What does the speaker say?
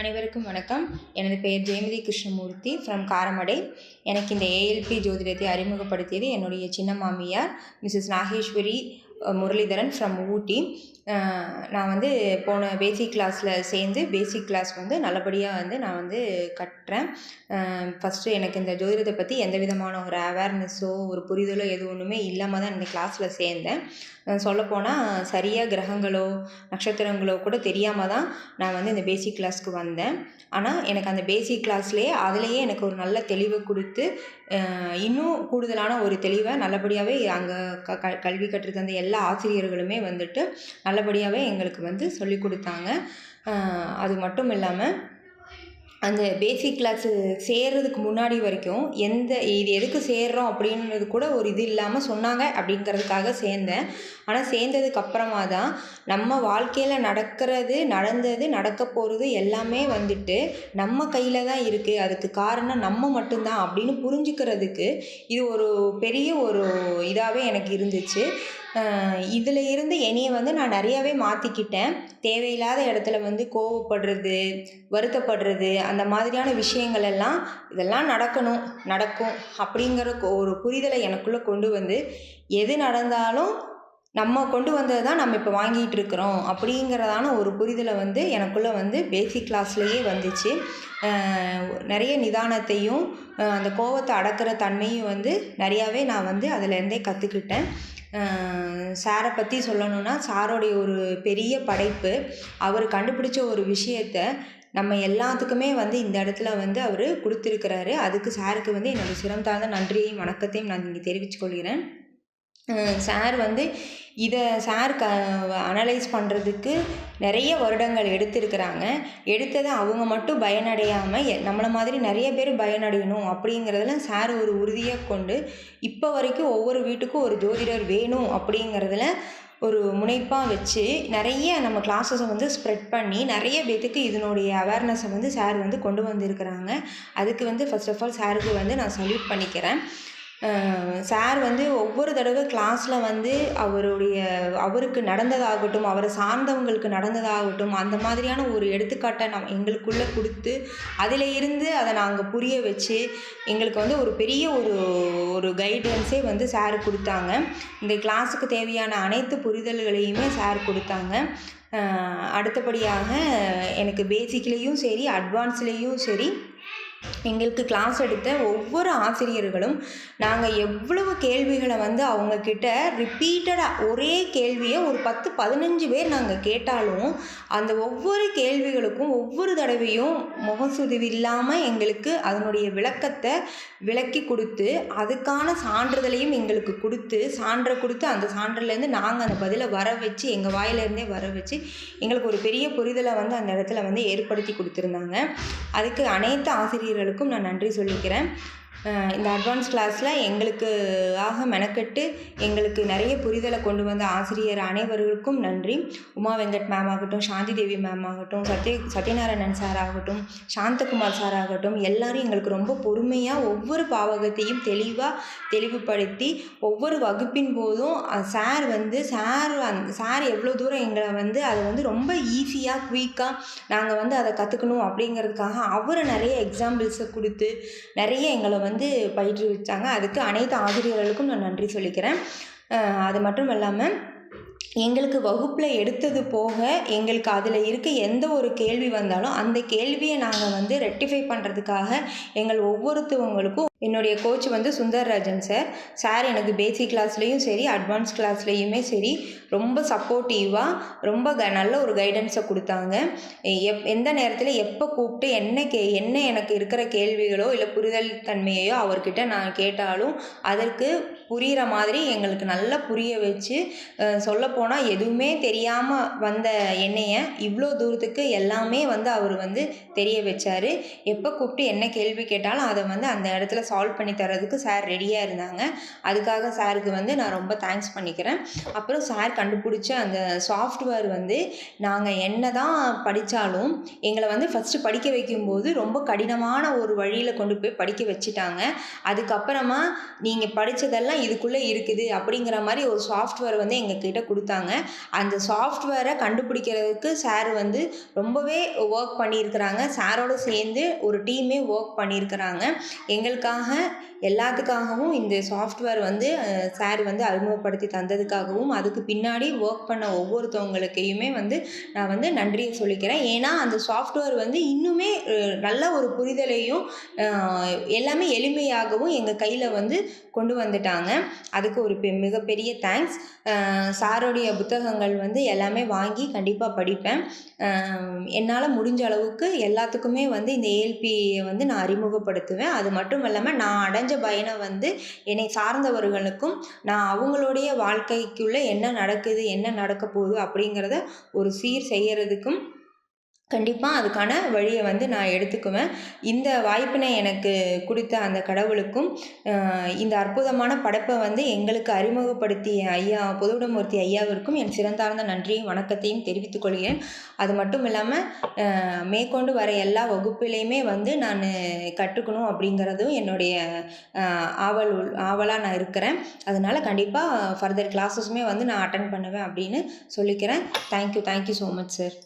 அனைவருக்கும் வணக்கம். எனது பெயர் ஜெயமதி கிருஷ்ணமூர்த்தி ஃப்ரம் காரமடை. எனக்கு இந்த ஏஎல்பி ஜோதிடத்தை அறிமுகப்படுத்தியது என்னுடைய சின்ன மாமியார் மிஸ்ஸஸ் நாகேஸ்வரி முரளிதரன் ஃப்ரம் ஊட்டி. நான் வந்து போன பேசிக் கிளாஸில் சேர்ந்து பேசிக் கிளாஸ் வந்து நல்லபடியாக வந்து நான் வந்து கட்டுறேன் ஃபஸ்ட்டு எனக்கு இந்த ஜோதிடத்தை பற்றி எந்த விதமான ஒரு அவேர்னஸோ ஒரு புரிதலோ எது ஒன்றுமே இல்லாமல் தான் இந்த கிளாஸில் சேர்ந்தேன். சொல்லப்போனால் சரியாக கிரகங்களோ நட்சத்திரங்களோ கூட தெரியாமல் தான் நான் வந்து இந்த பேசிக் கிளாஸ்க்கு வந்தேன். ஆனால் எனக்கு அந்த பேசிக் கிளாஸ்லேயே அதுலேயே எனக்கு ஒரு நல்ல தெளிவை கொடுத்து இன்னும் கூடுதலான ஒரு தெளிவை நல்லபடியாகவே அங்கே க க கல்வி கற்றுக்கு அந்த எல்லா எல்லா ஆசிரியர்களுமே வந்துட்டு நல்லபடியாகவே எங்களுக்கு வந்து சொல்லி கொடுத்தாங்க. அது மட்டும் இல்லாமல் அந்த பேசிக் கிளாஸு சேர்றதுக்கு முன்னாடி வரைக்கும் எந்த இது எதுக்கு சேர்றோம் அப்படின்றது கூட ஒரு இது இல்லாமல் சொன்னாங்க அப்படிங்கிறதுக்காக சேர்ந்தேன். ஆனால் சேர்ந்ததுக்கு அப்புறமா தான் நம்ம வாழ்க்கையில் நடக்கிறது நடந்தது நடக்க போகிறது எல்லாமே வந்துட்டு நம்ம கையில் தான் இருக்குது அதுக்கு காரணம் நம்ம மட்டும்தான் அப்படின்னு புரிஞ்சுக்கிறதுக்கு இது ஒரு பெரிய ஒரு இதாகவே எனக்கு இருந்துச்சு. இதில் இருந்து என்னையை வந்து நான் நிறையாவே மாற்றிக்கிட்டேன் தேவையில்லாத இடத்துல வந்து கோவப்படுறது வருத்தப்படுறது அந்த மாதிரியான விஷயங்கள் எல்லாம் இதெல்லாம் நடக்கணும் நடக்கும் அப்படிங்கிற ஒரு புரிதலை எனக்குள்ளே கொண்டு வந்து எது நடந்தாலும் நம்ம கொண்டு வந்தது தான் நம்ம இப்போ வாங்கிட்டு இருக்கிறோம் அப்படிங்கிறதான ஒரு புரிதலை வந்து எனக்குள்ளே வந்து பேசிக் கிளாஸ்லேயே வந்துச்சு. நிறைய நிதானத்தையும் அந்த கோவத்தை அடக்கிற தன்மையும் வந்து நிறையாவே நான் வந்து அதுலேருந்தே கற்றுக்கிட்டேன் சாரை பற்றி சொல்லணும்னா சாரோடைய ஒரு பெரிய படைப்பு. அவர் கண்டுபிடிச்ச ஒரு விஷயத்த நம்ம எல்லாத்துக்குமே வந்து இந்த இடத்துல வந்து அவர் கொடுத்துருக்கிறாரு. அதுக்கு சாருக்கு வந்து என்னோட சிரம் தாழ்ந்த நன்றியையும் வணக்கத்தையும் நான் இங்கே தெரிவித்துக்கொள்கிறேன் சார் வந்து இதை சார் க அனலைஸ் பண்ணுறதுக்கு நிறைய வருடங்கள் எடுத்திருக்கிறாங்க. எடுத்ததை அவங்க மட்டும் பயனடையாமல் நம்மளை மாதிரி நிறைய பேர் பயனடையணும் அப்படிங்கிறதுல சார் ஒரு உறுதியை கொண்டு இப்போ வரைக்கும் ஒவ்வொரு வீட்டுக்கும் ஒரு ஜோதிடர் வேணும் அப்படிங்கிறதுல ஒரு முனைப்பாக வச்சு நிறைய நம்ம கிளாஸஸை வந்து ஸ்ப்ரெட் பண்ணி நிறைய பேத்துக்கு இதனுடைய அவேர்னஸை வந்து சார் வந்து கொண்டு வந்திருக்கிறாங்க. அதுக்கு வந்து ஃபர்ஸ்ட் ஆஃப் ஆல் சாருக்கு வந்து நான் சல்யூட் பண்ணிக்கிறேன். சார் வந்து ஒவ்வொரு தடவை கிளாஸில் வந்து அவருடைய அவருக்கு நடந்ததாகட்டும் அவரை சார்ந்தவங்களுக்கு நடந்ததாகட்டும் அந்த மாதிரியான ஒரு எடுத்துக்காட்டை நம் எங்களுக்குள்ளே கொடுத்து அதில் இருந்து அதை நாங்கள் புரிய வச்சு எங்களுக்கு வந்து ஒரு பெரிய ஒரு ஒரு கைடன்ஸே வந்து சார் கொடுத்தாங்க. இந்த கிளாஸுக்கு தேவையான அனைத்து புரிதல்களையுமே சார் கொடுத்தாங்க. அடுத்தபடியாக எனக்கு பேசிக்லேயும் சரி அட்வான்ஸ்லேயும் சரி எங்களுக்கு கிளாஸ் எடுத்த ஒவ்வொரு ஆசிரியர்களும் நாங்கள் எவ்வளவு கேள்விகளை வந்து அவங்கக்கிட்ட ரிப்பீட்டடாக ஒரே கேள்வியை ஒரு பத்து பதினஞ்சு பேர் நாங்கள் கேட்டாலும் அந்த ஒவ்வொரு கேள்விகளுக்கும் ஒவ்வொரு தடவையும் முகசுதிவு இல்லாமல் எங்களுக்கு அதனுடைய விளக்கத்தை விளக்கி கொடுத்து அதுக்கான சான்றிதழையும் எங்களுக்கு கொடுத்து சான்றை கொடுத்து அந்த சான்றிலேருந்து நாங்கள் அந்த பதிலை வர வச்சு எங்கள் வாயிலேருந்தே வர வச்சு எங்களுக்கு ஒரு பெரிய புரிதலை வந்து அந்த இடத்துல வந்து ஏற்படுத்தி கொடுத்துருந்தாங்க. அதுக்கு அனைத்து ஆசிரியர்களுக்கும் நான் நன்றி சொல்லிக்கிறேன். இந்த அட்வான்ஸ் கிளாஸில் எங்களுக்கு ஆக மெனக்கெட்டு எங்களுக்கு நிறைய புரிதலை கொண்டு வந்த ஆசிரியர் அனைவருக்கும் நன்றி. உமா வெங்கட் மேம் ஆகட்டும் சாந்தி தேவி மேம் ஆகட்டும் சத்ய சத்யநாராயணன் சார் ஆகட்டும் சாந்தகுமார் சார் ஆகட்டும் எல்லாரும் எங்களுக்கு ரொம்ப பொறுமையாக ஒவ்வொரு பாவகத்தையும் தெளிவாக தெளிவுபடுத்தி ஒவ்வொரு வகுப்பின் போதும் சார் வந்து சார் அந்த சார் எவ்வளோ தூரம் எங்களை வந்து அதை வந்து ரொம்ப ஈஸியாக குயிக்காக நாங்கள் வந்து அதை கற்றுக்கணும் அப்படிங்கிறதுக்காக அவர் நிறைய எக்ஸாம்பிள்ஸை கொடுத்து நிறைய எங்களை வந்து வந்து பயிற்றுவிச்சாங்க. அதுக்கு அனைத்து ஆசிரியர்களுக்கும் நான் நன்றி சொல்லிக்கிறேன். அது மட்டும் இல்லாமல் எங்களுக்கு வகுப்பில் எடுத்தது போக எங்களுக்கு அதில் இருக்க எந்த ஒரு கேள்வி வந்தாலும் அந்த கேள்வியை நாங்கள் வந்து ரெக்டிஃபை பண்ணுறதுக்காக எங்கள் ஒவ்வொருத்தவங்களுக்கும் என்னுடைய கோச் வந்து சுந்தர்ராஜன் சார் சார் எனக்கு பேசிக் கிளாஸ்லேயும் சரி அட்வான்ஸ் கிளாஸ்லேயுமே சரி. ரொம்ப சப்போர்ட்டிவாக ரொம்ப க நல்ல ஒரு கைடன்ஸை கொடுத்தாங்க. எப் எந்த நேரத்தில் எப்போ கூப்பிட்டு என்ன கே என்ன எனக்கு இருக்கிற கேள்விகளோ இல்லை புரிதல் தன்மையையோ அவர்கிட்ட நான் கேட்டாலும் அதற்கு புரிகிற மாதிரி எங்களுக்கு நல்லா புரிய வச்சு சொல்லப்போனால் எதுவுமே தெரியாமல் வந்த என்னைய இவ்வளோ தூரத்துக்கு எல்லாமே வந்து அவர் வந்து தெரிய வச்சார். எப்போ கூப்பிட்டு என்ன கேள்வி கேட்டாலும் அதை வந்து அந்த இடத்துல சால்வ் பண்ணி தரதுக்கு சார் ரெடியாக இருந்தாங்க. அதுக்காக சாருக்கு வந்து நான் ரொம்ப தேங்க்ஸ் பண்ணிக்கிறேன். அப்புறம் சார் கண்டுபிடிச்ச அந்த சாஃப்ட்வேர் வந்து நாங்கள் என்ன தான் படித்தாலும் எங்களை வந்து ஃபஸ்ட்டு படிக்க வைக்கும்போது ரொம்ப கடினமான ஒரு வழியில் கொண்டு போய் படிக்க வச்சுட்டாங்க. அதுக்கப்புறமா நீங்கள் படித்ததெல்லாம் இதுக்குள்ளே இருக்குது அப்படிங்கிற மாதிரி ஒரு சாஃப்ட்வேர் வந்து எங்ககிட்ட கொடுத்தாங்க. அந்த சாஃப்ட்வேரை கண்டுபிடிக்கிறதுக்கு சார் வந்து ரொம்பவே ஒர்க் பண்ணியிருக்கிறாங்க. சாரோட சேர்ந்து ஒரு டீமே ஒர்க் பண்ணியிருக்கிறாங்க. எங்களுக்காக எல்லாத்துக்காகவும் இந்த சாஃப்ட்வேர் வந்து சார் வந்து அறிமுகப்படுத்தி தந்ததுக்காகவும் அதுக்கு பின்னாடி ஒர்க் பண்ண ஒவ்வொருத்தவங்களுக்கையுமே வந்து நான் வந்து நன்றியை சொல்லிக்கிறேன். ஏன்னா அந்த சாஃப்ட்வேர் வந்து இன்னுமே நல்ல ஒரு புரிதலையும் எல்லாமே எளிமையாகவும் எங்கள் கையில் வந்து கொண்டு வந்துட்டாங்க. அதுக்கு ஒரு பெ மிகப்பெரிய தேங்க்ஸ் சாரோடைய புத்தகங்கள் வந்து எல்லாமே வாங்கி கண்டிப்பாக படிப்பேன். என்னால் முடிஞ்ச அளவுக்கு எல்லாத்துக்குமே வந்து இந்த ஏஎல்பியை வந்து நான் அறிமுகப்படுத்துவேன். அது மட்டும் இல்லாமல் நான் அடைஞ்ச பயணம் வந்து என்னை சார்ந்தவர்களுக்கும் நான் அவங்களுடைய வாழ்க்கைக்குள்ளே என்ன நடக்குது என்ன நடக்க போகுது அப்படிங்கிறத ஒரு சீர் செய்கிறதுக்கும் கண்டிப்பாக அதுக்கான வழியை வந்து நான் எடுத்துக்குவேன். இந்த வாய்ப்பினை எனக்கு கொடுத்த அந்த கடவுளுக்கும் இந்த அற்புதமான படைப்பை வந்து எங்களுக்கு அறிமுகப்படுத்திய ஐயா பொதுவுடமூர்த்தி ஐயாவிற்கும் என் சிறந்தார்ந்த நன்றியும் வணக்கத்தையும் தெரிவித்துக் கொள்கிறேன். அது மட்டும் இல்லாமல் மேற்கொண்டு வர எல்லா வகுப்பிலையுமே வந்து நான் கற்றுக்கணும் அப்படிங்கிறதும் என்னுடைய ஆவல் உள்- ஆவலாக நான் இருக்கிறேன். அதனால் கண்டிப்பாக ஃபர்தர் கிளாஸஸுமே வந்து நான் அட்டன் பண்ணுவேன் அப்படின்னு சொல்லிக்கிறேன். Thank you thank you so much sir